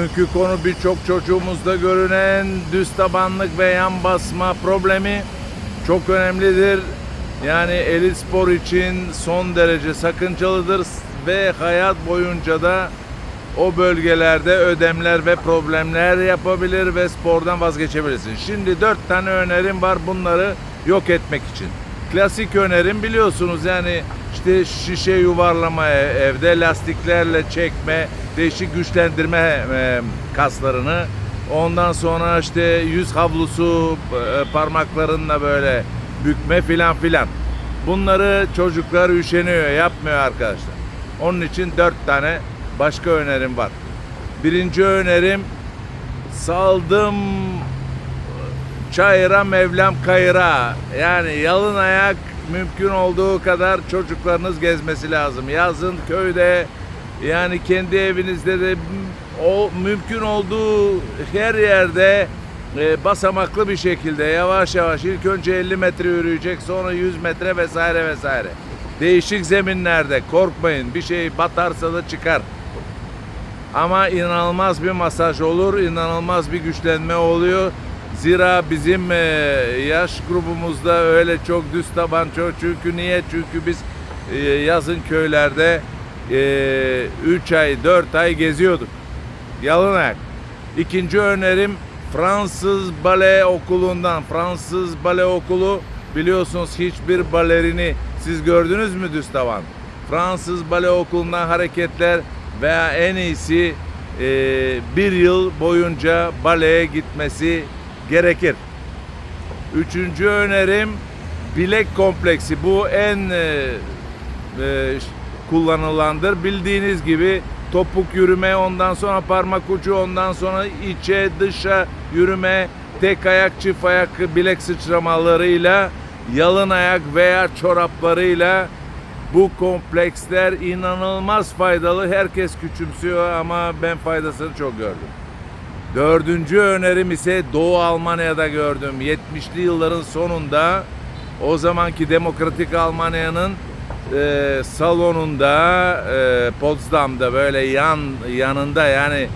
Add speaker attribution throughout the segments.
Speaker 1: Bugünkü konu birçok çocuğumuzda görünen düz tabanlık ve yan basma problemi çok önemlidir. Yani elit spor için son derece sakıncalıdır ve hayat boyunca da o bölgelerde ödemler ve problemler yapabilir ve spordan vazgeçebilirsin. Şimdi dört tane önerim var bunları yok etmek için. Klasik önerim biliyorsunuz yani işte şişe yuvarlama e- evde lastiklerle çekme, değişik güçlendirme e, kaslarını. Ondan sonra işte yüz havlusu e, parmaklarınla böyle bükme filan filan. Bunları çocuklar üşeniyor, yapmıyor arkadaşlar. Onun için dört tane başka önerim var. Birinci önerim saldım çayıra mevlam kayıra. Yani yalın ayak mümkün olduğu kadar çocuklarınız gezmesi lazım. Yazın köyde yani kendi evinizde de o mümkün olduğu her yerde e, basamaklı bir şekilde yavaş yavaş ilk önce 50 metre yürüyecek sonra 100 metre vesaire vesaire. Değişik zeminlerde korkmayın bir şey batarsa da çıkar. Ama inanılmaz bir masaj olur, inanılmaz bir güçlenme oluyor. Zira bizim e, yaş grubumuzda öyle çok düz taban çok. Çünkü niye? Çünkü biz e, yazın köylerde 3 ay, 4 ay geziyorduk. Yalın ayak. İkinci önerim Fransız bale okulundan. Fransız bale okulu biliyorsunuz hiçbir balerini siz gördünüz mü düz tavan? Fransız bale okulundan hareketler veya en iyisi e, bir yıl boyunca baleye gitmesi gerekir. Üçüncü önerim bilek kompleksi. Bu en e, e, kullanılandır. Bildiğiniz gibi topuk yürüme, ondan sonra parmak ucu, ondan sonra içe dışa yürüme, tek ayak, çift ayak bilek sıçramalarıyla, yalın ayak veya çoraplarıyla bu kompleksler inanılmaz faydalı. Herkes küçümsüyor ama ben faydasını çok gördüm. Dördüncü önerim ise Doğu Almanya'da gördüm. 70'li yılların sonunda o zamanki Demokratik Almanya'nın e, salonunda e, Potsdam'da böyle yan yanında yani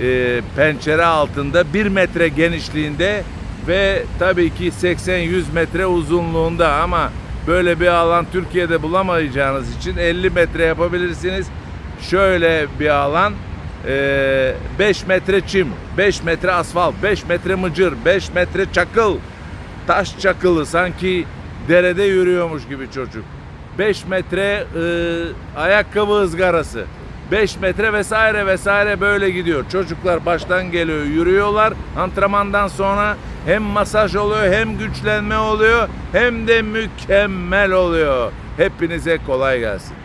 Speaker 1: e, pencere altında bir metre genişliğinde ve tabii ki 80-100 metre uzunluğunda ama böyle bir alan Türkiye'de bulamayacağınız için 50 metre yapabilirsiniz. Şöyle bir alan 5 metre çim, 5 metre asfalt, 5 metre mıcır, 5 metre çakıl, taş çakılı sanki derede yürüyormuş gibi çocuk. 5 metre e, ayakkabı ızgarası. 5 metre vesaire vesaire böyle gidiyor. Çocuklar baştan geliyor, yürüyorlar. Antrenmandan sonra hem masaj oluyor, hem güçlenme oluyor, hem de mükemmel oluyor. Hepinize kolay gelsin.